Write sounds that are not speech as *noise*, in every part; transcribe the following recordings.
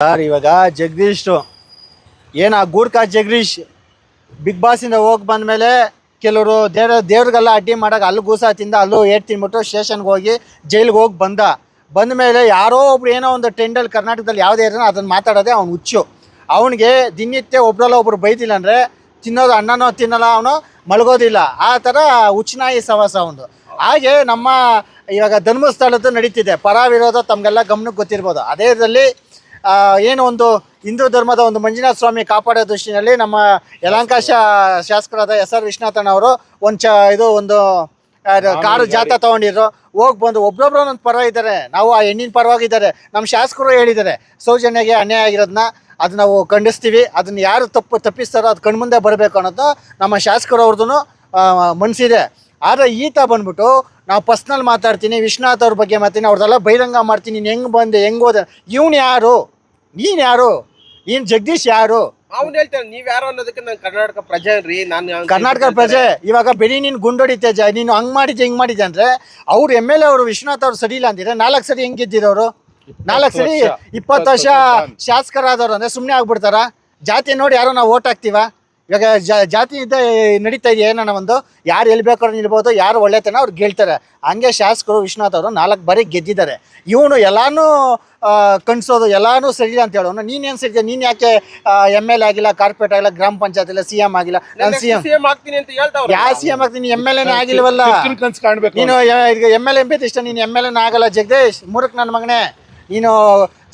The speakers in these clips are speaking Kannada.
ಸರ್ ಇವಾಗ ಜಗದೀಶ್ ಏನ ಗೂಡ್ಕಾ ಜಗದೀಶ್? ಬಿಗ್ ಬಾಸಿಂದ ಹೋಗಿ ಬಂದಮೇಲೆ ಕೆಲವರು ದೇವ್ರ ದೇವ್ರಿಗೆಲ್ಲ ಅಡ್ಡಿ ಮಾಡಕ್ಕೆ ಅಲ್ಲಿ ಗೂಸ ತಿಂದ ಅಲ್ಲೂ ಏಟ್ ತಿನ್ಬಿಟ್ಟು ಸ್ಟೇಷನ್ಗೆ ಹೋಗಿ ಜೈಲಿಗೆ ಹೋಗಿ ಬಂದ. ಬಂದ ಮೇಲೆ ಯಾರೋ ಒಬ್ರು ಏನೋ ಒಂದು ಟ್ರೆಂಡಲ್ಲಿ ಕರ್ನಾಟಕದಲ್ಲಿ ಯಾವುದೇ ಇರೋ ಅದನ್ನು ಮಾತಾಡೋದೇ ಅವ್ನು ಹುಚ್ಚು. ಅವನಿಗೆ ದಿನನಿತ್ಯ ಒಬ್ರಲ್ಲ ಒಬ್ರು ಬೈದಿಲ್ಲ ಅಂದರೆ ತಿನ್ನೋದು ಅನ್ನನೋ ತಿನ್ನಲ್ಲ ಅವನು ಮಲಗೋದಿಲ್ಲ. ಆ ಥರ ಹುಚ್ಚನಾಯಿ ಸವಾಸ ಅವನು ಹಾಗೆ ನಮ್ಮ ಇವಾಗ ಧರ್ಮಸ್ಥಳದ್ದು ನಡೀತಿದೆ. ಪರ ವಿರೋಧ ತಮಗೆಲ್ಲ ಗಮನಕ್ಕೆ ಗೊತ್ತಿರ್ಬೋದು. ಅದೇ ಇದರಲ್ಲಿ ಆ, ಏನು ಒಂದು ಹಿಂದೂ ಧರ್ಮದ ಒಂದು ಮಂಜುನಾಥ ಸ್ವಾಮಿ ಕಾಪಾಡೋ ದೃಷ್ಟಿನಲ್ಲಿ ನಮ್ಮ ಯಲಂಕಾಶ ಶಾಸಕರಾದ ಎಸ್ ಆರ್ ವಿಶ್ವನಾಥನ್ ಅವರು ಒಂದು ಚ ಇದು ಒಂದು ಕಾರು ಜಾಥಾ ತಗೊಂಡಿದ್ರು. ಹೋಗಿ ಬಂದು ಒಬ್ರೊಬ್ರು ಒಂದೊಂದು ಪರ ಇದ್ದಾರೆ ನಾವು ಆ ಹೆಣ್ಣಿನ ಪರವಾಗಿದ್ದಾರೆ. ನಮ್ಮ ಶಾಸಕರು ಹೇಳಿದ್ದಾರೆ. ಸೌಜನ್ಯಗೆ ಅನ್ಯಾಯ ಆಗಿರೋದನ್ನ ಅದು ನಾವು ಖಂಡಿಸ್ತೀವಿ. ಅದನ್ನ ಯಾರು ತಪ್ಪು ತಪ್ಪಿಸ್ತಾರೋ ಅದು ಕಣ್ಮುಂದೆ ಬರಬೇಕು ಅನ್ನೋದು ನಮ್ಮ ಶಾಸಕರು ಅವ್ರದ್ದು ಮನಸ್ಸಿದೆ ಆದರೆ ಈತ ಬಂದ್ಬಿಟ್ಟು ನಾವು ಪರ್ಸ್ನಲ್ ಮಾತಾಡ್ತೀನಿ ವಿಶ್ವನಾಥ್ ಅವ್ರ ಬಗ್ಗೆ ಮಾತೀನಿ ಅವ್ರದ್ದೆಲ್ಲ ಬಹಿರಂಗ ಮಾಡ್ತೀನಿ ನೀನು ಹೆಂಗೆ ಬಂದೆ ಹೆಂಗೆ ಹೋದೆ ಇವನು ಯಾರು? ನೀನು ಯಾರು? ನೀನ್ ಜಗದೀಶ್ ಯಾರು? ಅವ್ನು ಹೇಳ್ತಾನೆ ನೀವ್ ಯಾರು ಅನ್ನೋದಕ್ಕೆ ನಾನು ಕರ್ನಾಟಕ ಪ್ರಜೆ ರೀ ನಾನು ಕರ್ನಾಟಕ ಪ್ರಜೆ ಇವಾಗ ಬೆಳಿ ನೀನು ಗುಂಡೊಡಿತೆ ಜ ನೀನು ಹಂಗ್ ಮಾಡಿದ್ದೆ ಹಿಂಗ್ ಮಾಡಿದ್ದೆ ಅಂದ್ರೆ ಅವ್ರು ಎಂ ಎಲ್ ಎ ಅವರು ವಿಶ್ವನಾಥ್ ಅವ್ರು ಸರಿ ಇಲ್ಲ ಅಂದಿದ್ರೆ ನಾಲ್ಕು ಸರಿ ಹೆಂಗ್ ಗೆದ್ದಿರೋರು ನಾಲ್ಕು ಸರಿ ಇಪ್ಪತ್ತು ವರ್ಷ ಶಾಸಕರಾದವ್ರು ಅಂದ್ರೆ ಸುಮ್ಮನೆ ಆಗ್ಬಿಡ್ತಾರ? ಜಾತಿ ನೋಡಿ ಯಾರೋ ನಾವು ಓಟ್ ಹಾಕ್ತೀವ? ಇವಾಗ ಜಾ- ಜಾತಿ ಇದ್ದ ನಡೀತಾ ಇದೆ ಏನೋ ಒಂದು? ಯಾರು ಎಲ್ಲಿ ಬೇಕಾದ್ರೂ ನಿಲ್ಬೋದು ಯಾರು ಒಳ್ಳೆತನ ಅವ್ರು ಗೆಲ್ತಾರೆ. ಹಂಗೆ ಶಾಸಕರು ವಿಶ್ವನಾಥ್ ಅವರು ನಾಲ್ಕು ಬಾರಿ ಗೆದ್ದಿದ್ದಾರೆ. ಇವನು ಎಲ್ಲಾನು ಕಣಿಸೋದು ಎಲ್ಲಾನು ಸರಿ ಇಲ್ಲ ಅಂತ ಹೇಳೋನು. ನೀನೇನು ಸರಿ ನೀನು ಯಾಕೆ ಎಂ ಎಲ್ ಎ ಆಗಿಲ್ಲ ಕಾರ್ಪೊರೇಟ್ ಆಗಿಲ್ಲ ಗ್ರಾಮ ಪಂಚಾಯತ್ ಇಲ್ಲ ಸಿ ಎಂ ಆಗಿಲ್ಲ? ನಾನು ಸಿ ಎಂ ಸಿಎಂ ಆಗ್ತೀನಿ ಅಂತ ಹೇಳ್ತಾ ಯಾವ ಸಿ ಎಂ ಆಗ್ತೀನಿ? ಎಂ ಎಲ್ ಎನೇ ಆಗಿಲ್ವಲ್ಲ? ಎತ್ತಿನ ಕನ್ಸ್ ಕಾಣ್ಬೇಕು ನೀನು ಎಂ ಎಲ್ ಎಂ ಬಿ ಇಷ್ಟ ನೀನು ಎಂ ಎಲ್ ಎನ ಆಗಲ್ಲ ಜಗದೀಶ್ ಮೂರಕ್ಕೆ ನನ್ನ ಮಗನೇ. ನೀನು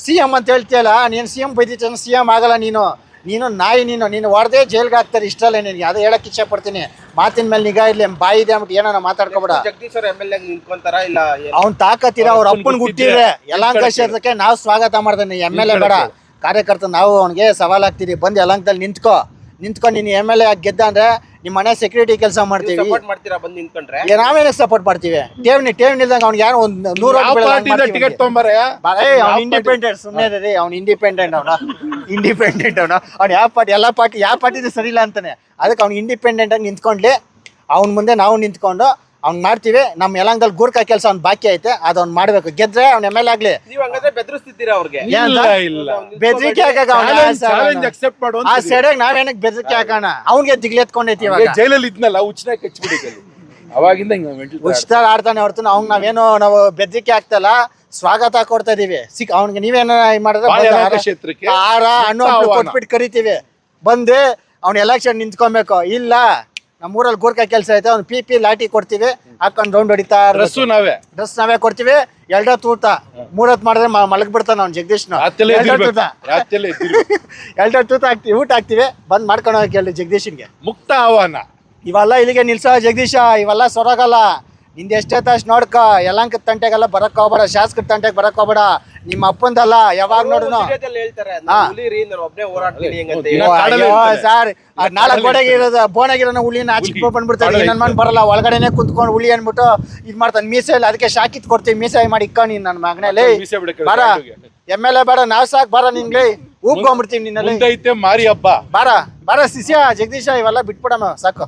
ಸಿ ಎಂ ಅಂತ ಹೇಳ್ತೀಯಲ್ಲ ನೀನು ಸಿ ಎಂ ಬೈದಿತ್ತ ಸಿ ಎಂ ಆಗಲ್ಲ ನೀನು. ನೀನು ನಾಯಿ ನೀನು ನೀನು ಹೊಡೆದೇ ಜೈಲ್ಗೆ ಹಾಕ್ತಾರೆ ಇಷ್ಟಲ್ಲೇ ನಿನಗೆ. ಅದು ಹೇಳಕ್ಕೆ ಇಷ್ಟಪಡ್ತೀನಿ ಮಾತಿನ ಮೇಲೆ ನಿಗಾ ಇರಲಿ ಬಾಯಿ ಇದೆ ಅಂದ್ಬಿಟ್ಟು ಏನೋ ಮಾತಾಡ್ಕೊಬೇಡ. ಜಗದೀಶ್ ಅವ್ರ ಎಂ ಎಲ್ ಎ ನಿಂತ್ಕೊಂತಾರ ಇಲ್ಲ ಅವ್ನು ತಾಕತ್ತಿರ ಅವ್ರ ಅಪ್ಪನ್ ಗುಟ್ಟಿದ್ರೆ ಹುಟ್ಟಿದ್ರೆ ಯಲಹಂಕ ಕ್ಷೇತ್ರಕ್ಕೆ ನಾವು ಸ್ವಾಗತ ಮಾಡ್ತೀನಿ ಎಂ ಎಲ್ ಎ ಬೇಡ. ಕಾರ್ಯಕರ್ತ ನಾವು ಅವ್ನಿಗೆ ಸವಾಲಾಗ್ತೀರಿ. ಬಂದು ಯಲಹಂಕದಲ್ಲಿ ನಿಂತ್ಕೋ. ನಿಂತ್ಕೊಂಡು ನೀನು ಎಂ ಎಲ್ ಎ ಗೆದ್ದ ಅಂದ್ರೆ ನಿಮ್ಮ ಮನೆ ಸೆಕ್ಯೂರಿಟಿ ಕೆಲಸ ಮಾಡ್ತೀವಿ. ಸಪೋರ್ಟ್ ಮಾಡ್ತೀರಾ ಬಂದು ನಿಂತ್ಕೊಂಡ್ರೆ? ಏ, ನಾವೇನಕ್ಕೆ ಸಪೋರ್ಟ್ ಮಾಡ್ತೀವಿ. ಠೇವಣಿ ಠೇವಣಿ ಇಲ್ದಂಗ ಅವ್ನಿಗೆ ಯಾರು ಒಂದ್ ನೂರು ಯಾವ ಪಾರ್ಟಿಯಿಂದ ಟಿಕೆಟ್ ತೊಗೊಂಬಾರೆ? ಅವ್ನು ಇಂಡಿಪೆಂಡೆಂಟ್ ಸುಮ್ಮನೆ ಅದೇ ಅವ್ನು ಇಂಡಿಪೆಂಡೆಂಟ್ ಅವನ. ಇಂಡಿಪೆಂಡೆಂಟ್ ಅವನು. ಅವ್ನು ಯಾವ ಪಾರ್ಟಿ ಎಲ್ಲ ಪಾರ್ಟಿ ಯಾವ ಪಾರ್ಟಿ ಸರಿ ಇಲ್ಲ ಅಂತಾನೆ. ಅದಕ್ಕೆ ಅವ್ನು ಇಂಡಿಪೆಂಡೆಂಟ್ ಆಗಿ ನಿಂತ್ಕೊಂಡ್ಲಿ ಅವ್ನ ಮುಂದೆ ನಾವು ನಿಂತ್ಕೊಂಡು ಅವ್ನು ಮಾಡ್ತೀವಿ ನಮ್ಮ ಯಲಂಗದಲ್ಲಿ ಗೂರ್ಖಾ ಕೆಲಸ ಅವ್ನು ಬಾಕಿ ಐತೆ ಅದು ಮಾಡ್ಬೇಕು. ಗೆದ್ರೆ ಅವ್ನ ಎಂ ಎಲ್ ಆಗ್ಲಿ. ನೀವ್ ಹಂಗಾದ್ರೆ ಬೆದರಿಸ್ತಿದ್ದೀರಾ ಅವ್ರಿಗೆ? ಇಲ್ಲ ಇಲ್ಲ. ಬೆದರಿಕೆ ಹಾಕಕ್ಕೆ ಚಾಲೆಂಜ್ ಅಕ್ಸೆಪ್ಟ್ ಮಾಡು ಆ ಸೆಡೆಗೆ ನಾವೇನಕ್ಕೆ ಬೆದರಿಕೆ ಹಾಕೋಣ? ಅವ್ನಿಗೆ ದಿಗ್ಲೆತ್ಕೊಂಡೈತಿ ಇವಾಗ. ಜೈಲಲ್ಲಿ ಇದ್ನಲ್ಲ ಉಚ್ಚನಾಗ ಕಚ್ಬಿಡಿ ಅವಾಗಿಂದ ಉಚಿತ ಆಡ್ತಾನೆ ಹೊರತು ಅವ್ನ್ ನಾವೇನೋ ನಾವು ಬೆದರಿಕೆ ಆಗ್ತಲ್ಲ ಸ್ವಾಗತ ಕೊಡ್ತಾ ಇದೀವಿ. ಸಿಕ್ ಅವ್ನಿಗೆ ನೀವೇನ ಮಾಡಿದ್ರೆ ಹಾರ ಹಣ್ಣು. ಕೊಟ್ಬಿಟ್ಟು ಕರಿತೀವಿ. ಬಂದು ಅವ್ನ ಎಲೆಕ್ಷನ್ ನಿಂತ್ಕೊಬೇಕು. ಇಲ್ಲ ನಮ್ಮೂರಲ್ಲಿ ಗೂರ್ಖಾ ಕೆಲಸ ಐತೆ ಅವ್ನು ಪಿ ಪಿ ಲಾಟಿ ಕೊಡ್ತೀವಿ ಹಾಕೊಂಡು ರೌಂಡ್ ಹೊಡಿತಾ ಡ್ರೆಸ್ಸು ನಾವೇ. ಡ್ರೆಸ್ ನಾವೇ ಕೊಡ್ತೀವಿ ಎರಡ ತೂತ. ಮೂರತ್ ಮಾಡಿದ್ರೆ ಮಲಗಿಬಿಡ್ತಾನ ಮಲಗ್ ಬಿಡ್ತಾನ ಅವ್ನು ಜಗದೀಶ್ನ. ರಾತ್ರಿಯಲ್ಲೇ ಎರಡ ಎದ್ದಿರ್ಬೇಕು. ತೂತ. ರಾತ್ರಿಯಲ್ಲೇ ಎದ್ದಿರ್ಬೇಕು. *laughs* ಎರಡ ತೂತ ಹಾಕ್ತಿವಿ ಊಟ ಹಾಕ್ತಿವಿ ಬಂದ್ ಮಾಡ್ಕೊಂಡು ಹೋಗಿ ಹೇಳಿ ಜಗದೀಶನ್ಗೆ. ಮುಕ್ತ ಆಹ್ವಾನ. ಇವೆಲ್ಲ ಇಲ್ಲಿಗೆ ನಿಲ್ಸೋ ಜಗದೀಶ ಇವೆಲ್ಲ ಸೊರಗಲ್ಲ. ನಿಂದ ಎಷ್ಟೇ ತಾಸು ನೋಡ್ಕ ಯಲಂಕ ತಂಟೆಗೆಲ್ಲ ಬರಕ್ ಹೋಗ್ಬೇಡ ಶಾಸಕರ ತಂಟೆಗೆ ಬರಕ್ ಹೋಗ್ಬೇಡ. ನಿಮ್ಮ ಅಪ್ಪಂದಲ್ಲ ಯಾವಾಗ ನೋಡುನು. ಸಾರ್ ಕಾಡಲ್ಲಿ ಗೋಡೆಗೆ ಇರೋದು ಬೋಣಗಿರೋ ಹುಲಿನ ಹುಲಿ. ಬಂದ್ಬಿಡ್ತಾರೆ ನನ್ನ ಮನ್ ಬರಲ್ಲ ಒಳಗಡೆನೆ ಕುಂತ್ಕೊಂಡು ಹುಳಿ ಅನ್ಬಿಟ್ಟು ಇದ್ ಮಾಡ್ತಾನೆ. ಮೀಸೆ ಇಲ್ಲ ಅದಕ್ಕೆ ಶಾಕಿತ್ ಕೊಡ್ತೀವಿ ಮೀಸೆ ಮಾಡಿ ಇಕ್ಕ ನೀನ್ ನನ್ನ ಮಗನಲ್ಲಿ ಬರ. ಎಂ ಎಲ್ ಎ ಬೇಡ ನಾವ್ ಸಾಕ್ ಬಾರ ನಿನ್ಗೆ ಲೇ. ನಿನ್ನಲ್ಲಿ. ಮಾರಿ ಹಬ್ಬ. ಬರ ಬಾರ ಸಿಸಿಯ ಜಗದೀಶ ಇವೆಲ್ಲ ಬಿಟ್ಬಿಡಮ್ಮ ಸಾಕು.